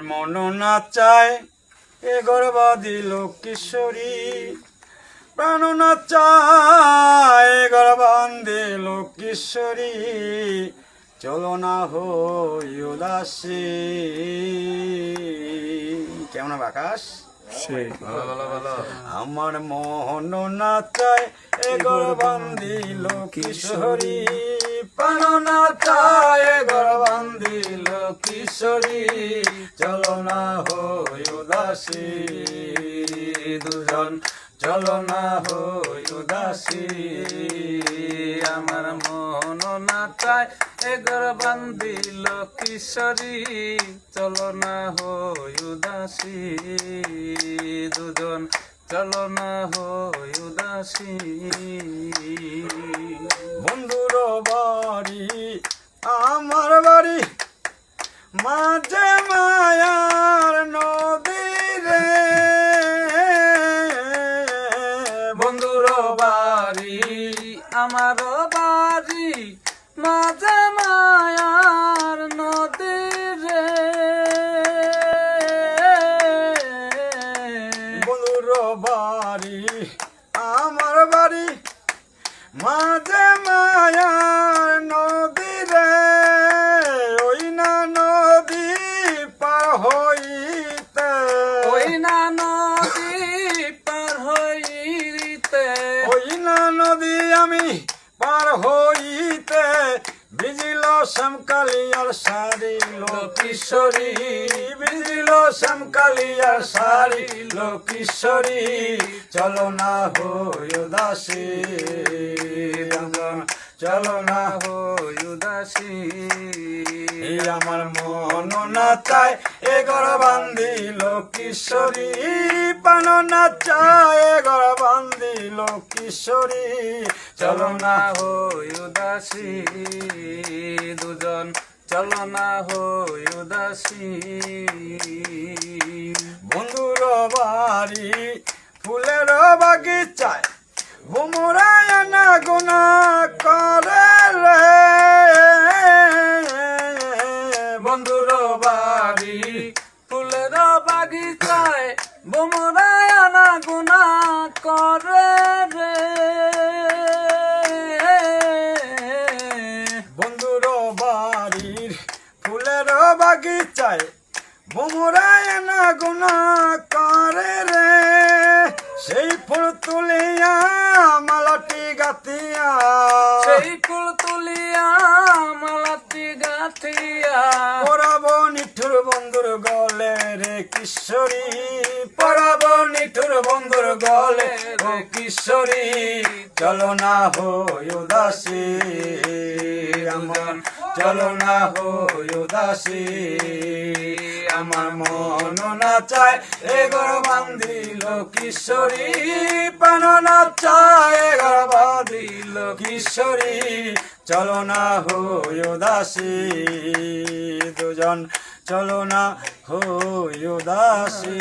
মন না চায় এ গর্বাদি লোক কিশোরী। প্রাণ না চায় গর্বান্ধে লোক কিশোরী। চলো না হই উদাসী। কেমন আকাশ? আমার মোহন না চায় এ গর্বান্ধি লোক কিশোরী। প্রাণ না চায় গর্বান্ধি কিশোরী চলো না হই দুজন, চলো না হই উদাসী। আমার মন না চায় এগর বান্দিল কিশোরী চলো না হই দুজন, চলো না হই আমার বাড়ি মাঝে মায়ার নদী রে। বলুর বাড়ি আমার বাড়ি মাঝে মায়ার নদী রে ওই না নদী পার হইতে ওই না নদী পার হইতে ওই না নদী আমি পার হইতে বিজিল শ্যামকালিয়ার শাড়ি লোকিশোরী বিজিল শ্যামকালিয়ার শাড়ি লোকিশোরী চলো না হই উদাসী। চলো না হই উদাসী। আমার মন না চায় এ গর বান্ধি কিশোরী পান না চায় এ গর বান্ধি কিশোরী চলো না হই উদাসী, দুজন চলো না হই উদাসী। বন্ধুর বাড়ি, ফুলের বাগিচায় ভুমরায় না গুণা করে রে। বন্ধুর বাড়ি, ফুলের বাগিচায় বোমরায় আনা গুনা করে রে বন্ধুর বাড়ির ফুলের বাগিচায় ভুমরায় না গুণা করে রে। সেই ফুল তুলিয়া মালাটি গাতিয়া সেই ফুল তুলিয়া মালাতি গাথিয়া। পরাব নিঠুর বন্ধুর গলে রে কিশোরী। পরাব নিঠুর বন্ধুর গলে ও কিশোরী। চলো না হই উদাসী আমার চলো না হই উদাসী। আমার মন না চায় এ গর বান্ধিল কিশোরী পান না চায় এ গর বাঁধিল কিশোরী চলো না হই দুজন, চলো না হই উদাসী।